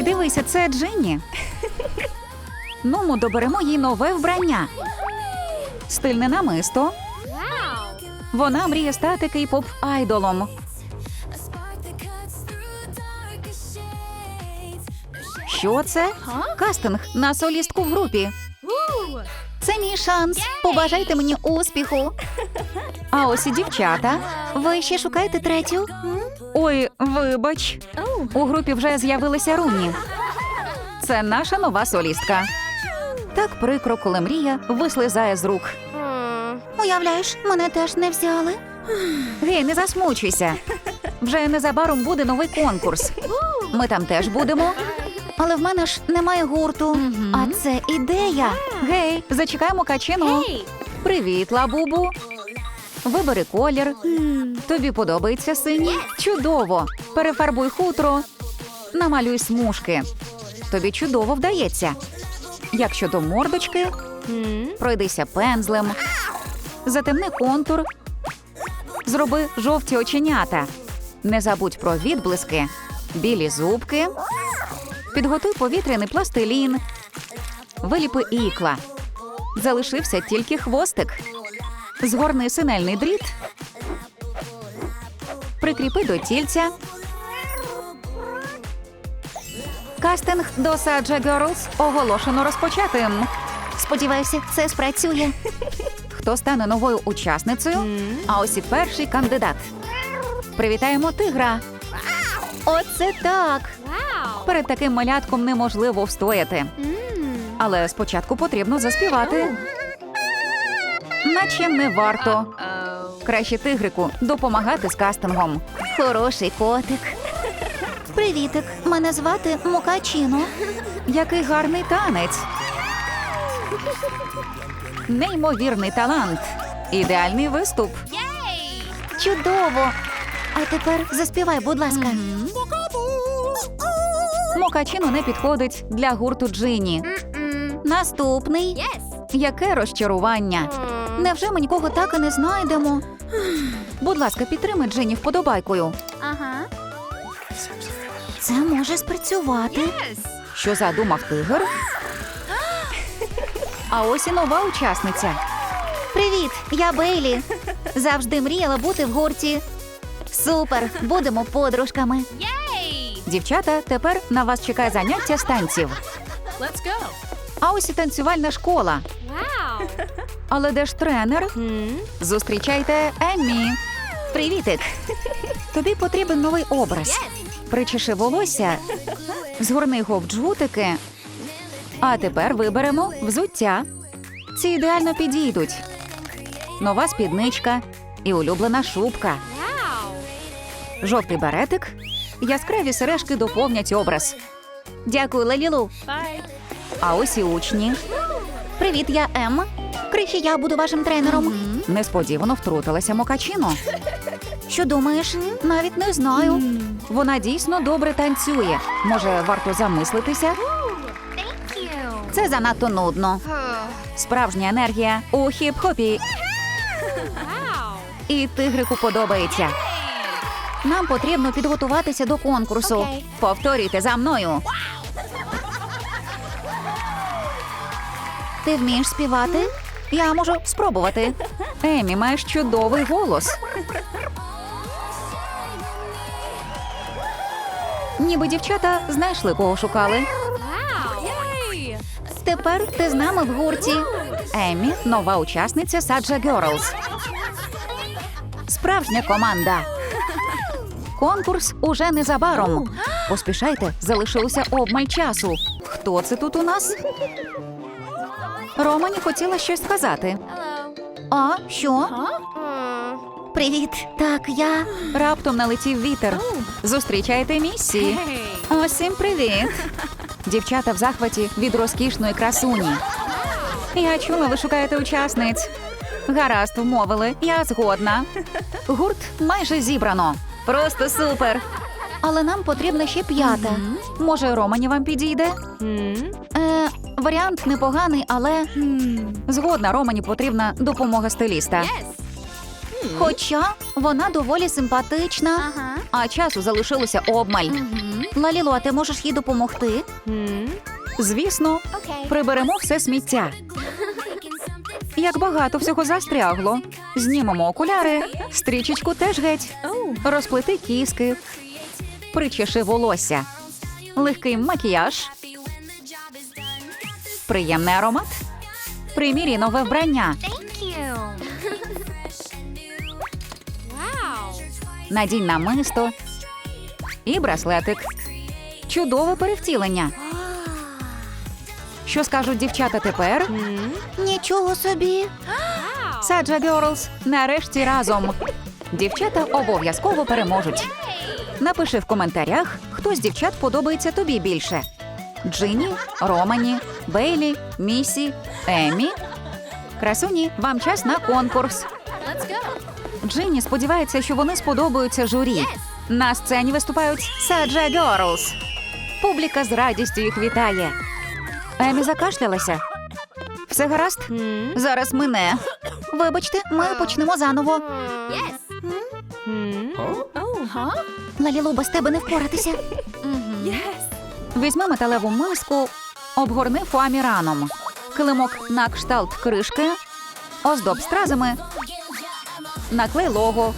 Гей, дивися, це Джинні. Ну, ми доберемо їй нове вбрання. Стильне намисто. Вона мріє стати кей-поп айдолом. Що це? Кастинг на солістку в групі. Це мій шанс. Побажайте мені успіху. А ось і дівчата. Ви ще шукаєте третю? Ой, вибач. У групі вже з'явилися Руні. Це наша нова солістка. Так прикро, коли мрія вислизає з рук. Уявляєш, мене теж не взяли. Гей, не засмучуйся. Вже незабаром буде новий конкурс. Ми там теж будемо. Але в мене ж немає гурту. А це ідея. Гей, зачекаємо качину. Привіт, лабубу. Вибери колір. Тобі подобається синій? Чудово. Перефарбуй хутро. Намалюй смужки. Тобі чудово вдається. Як щодо мордочки, пройдися пензлем, затемни контур, зроби жовті оченята. Не забудь про відблиски, білі зубки, підготуй повітряний пластилін, виліпи ікла. Залишився тільки хвостик. Згорни синельний дріт, прикріпи до тільця. Кастинг до Саджа Girls оголошено розпочатим. Сподіваюся, це спрацює. Хто стане новою учасницею? А ось і перший кандидат. Привітаємо тигра. Оце так. Перед таким малятком неможливо встояти. Але спочатку потрібно заспівати. Наче не варто. Краще тигрику допомагати з кастингом. Хороший котик. Привітик, мене звати Мукачіно. Який гарний танець. Неймовірний талант. Ідеальний виступ. Чудово. А тепер заспівай, будь ласка. Мокачіно не підходить для гурту Джині. Наступний. Яке розчарування. Невже ми нікого так і не знайдемо? Будь ласка, підтримай Джині вподобайкою. Ага. Це може спрацювати. Що задумав тигр? А ось і нова учасниця. Привіт, я Бейлі. Завжди мріяла бути в гурті. Супер, будемо подружками. Дівчата, тепер на вас чекає заняття з танців. Let's go. А ось і танцювальна школа. Wow. Але де ж тренер? Зустрічайте Еммі. Привітик. Тобі потрібен новий образ. Причеши волосся, згорни його в джгутики. А тепер виберемо взуття. Ці ідеально підійдуть. Нова спідничка і улюблена шубка. Жовтий беретик. Яскраві сережки доповнять образ. Дякую, Лелілу. А ось і учні. Привіт, я Емма. Крихі, я буду вашим тренером. Несподівано втрутилася Мокачіно. Що думаєш? Навіть не знаю. Вона дійсно добре танцює. Може, варто замислитися? Це занадто нудно. Справжня енергія у хіп-хопі. Wow. І тигрику подобається. Нам потрібно підготуватися до конкурсу. Окей. Повторюйте за мною. Ти вмієш співати? Я можу спробувати. Емі, маєш чудовий голос. Ніби дівчата знайшли, кого шукали. Тепер ти з нами в гурті. Емі нова учасниця Саджа Girls. Справжня команда. Конкурс уже незабаром. Поспішайте, залишилося обмаль часу. Хто це тут у нас? Романі хотіла щось сказати. А що? Привіт. Так, я раптом налетів вітер. Зустрічайте місії. Усім привіт! Дівчата в захваті від розкішної красуні. Я чула, ви шукаєте учасниць. Гаразд, вмовили, я згодна. Гурт майже зібрано. Просто супер. Але нам потрібна ще п'ята. Може, Романі вам підійде? Е, варіант непоганий, але згодна Романі потрібна допомога стиліста. Хоча вона доволі симпатична, а часу залишилося обмаль. Лалілу, а ти можеш їй допомогти? Звісно, Okay. приберемо все сміття. Як багато всього застрягло. Знімемо окуляри, стрічечку теж геть, розплети кіски, причеши волосся, легкий макіяж, приємний аромат, примірі нове вбрання, надінь намисто і браслетик. Чудове перевтілення. Що скажуть дівчата тепер? Нічого собі. Саджа Girls нарешті разом. Дівчата обов'язково переможуть. Напиши в коментарях, хто з дівчат подобається тобі більше: Джині, Романі, Бейлі, Місі, Емі. Красуні, вам час на конкурс. Джині сподівається, що вони сподобаються журі. На сцені виступають Саджа Girls. Публіка з радістю їх вітає. Емі закашлялася. Все гаразд? Зараз мине. Вибачте, ми почнемо заново. Лалілу, без тебе не впоратися. Візьми металеву миску, обгорни фуаміраном. Килимок на кшталт кришки, оздоб стразами, наклей лого.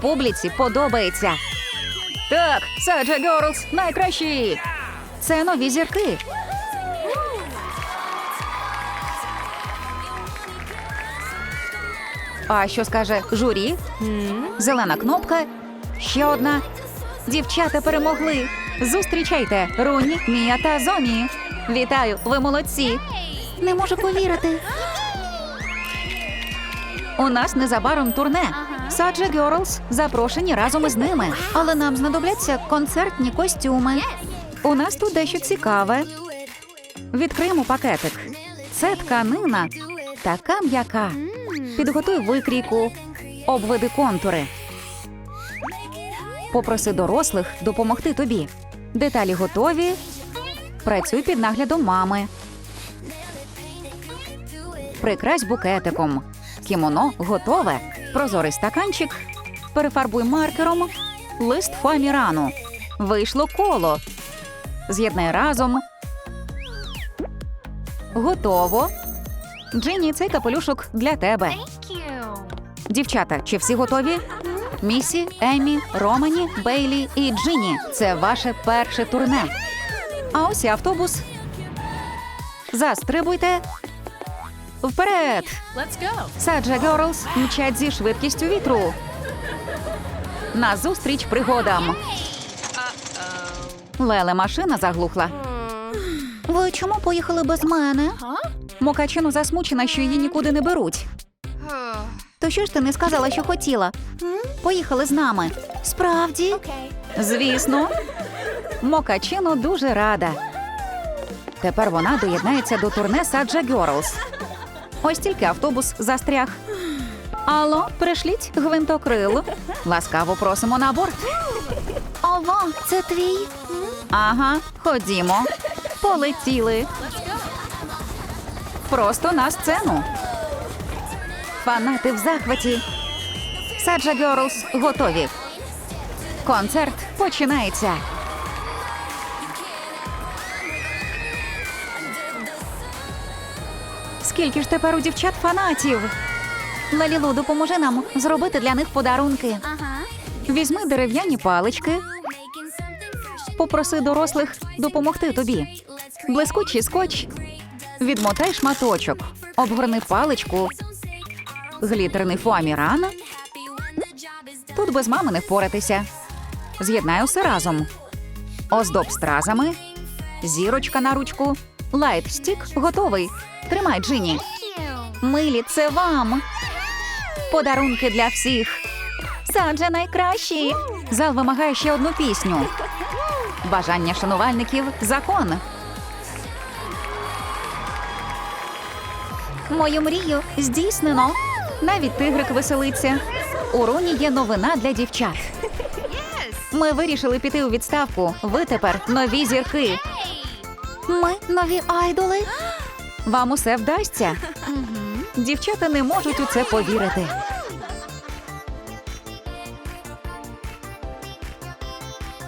Публіці подобається. Так, Саджа Girls найкращі. Це нові зірки. А що скаже журі? Зелена кнопка. Ще одна. Дівчата перемогли. Зустрічайте Руні, Мія та Зомі. Вітаю, ви молодці. Не можу повірити. У нас незабаром турне. Саджа Girls запрошені разом із ними. Але нам знадобляться концертні костюми. У нас тут дещо цікаве. Відкриємо пакетик. Це тканина така м'яка. Підготуй викрійку, обведи контури. Попроси дорослих допомогти тобі. Деталі готові. Працюй під наглядом мами. Прикрась букетиком. Кімоно готове. Прозорий стаканчик. Перефарбуй маркером. Лист фоамірану. Вийшло коло. З'єднай разом. Готово. Джині, цей капелюшок для тебе. Дівчата, чи всі готові? Місі, Емі, Романі, Бейлі і Джині. Це ваше перше турне. А ось і автобус. Застрибуйте. Вперед! Саджа Girls мчать зі швидкістю вітру. Назустріч пригодам. Леле машина заглухла. Ви чому поїхали без мене? Мокачину засмучена, що її нікуди не беруть. То що ж ти не сказала, що хотіла? Поїхали з нами. Справді? Звісно. Мокачино дуже рада. Тепер вона доєднається до турне Саджа Girls. Ось тільки автобус застряг. Алло, пришліть гвинтокрил. Ласкаво просимо на борт. Ова, це твій? Ага, ходімо. Полетіли. Просто на сцену. Фанати в захваті. Саджа Girls готові. Концерт починається. Скільки ж тепер у дівчат фанатів? Лалілу, допоможи нам зробити для них подарунки. Візьми дерев'яні палички, попроси дорослих допомогти тобі. Блискучий скотч. Відмотай шматочок, обгорни паличку, глітерний фуаміран. Тут без мами не впоратися. З'єднай усе разом. Оздоб стразами, зірочка на ручку, лайт стік готовий. Тримай, Джині. Милі, це вам. Подарунки для всіх. Саджа найкращі. Зал вимагає ще одну пісню. Бажання шанувальників закон. Мою мрію здійснено. Навіть тигрик веселиться. У Роні є новина для дівчат. Ми вирішили піти у відставку. Ви тепер нові зірки. Ми нові айдоли. Вам усе вдасться. Дівчата не можуть у це повірити.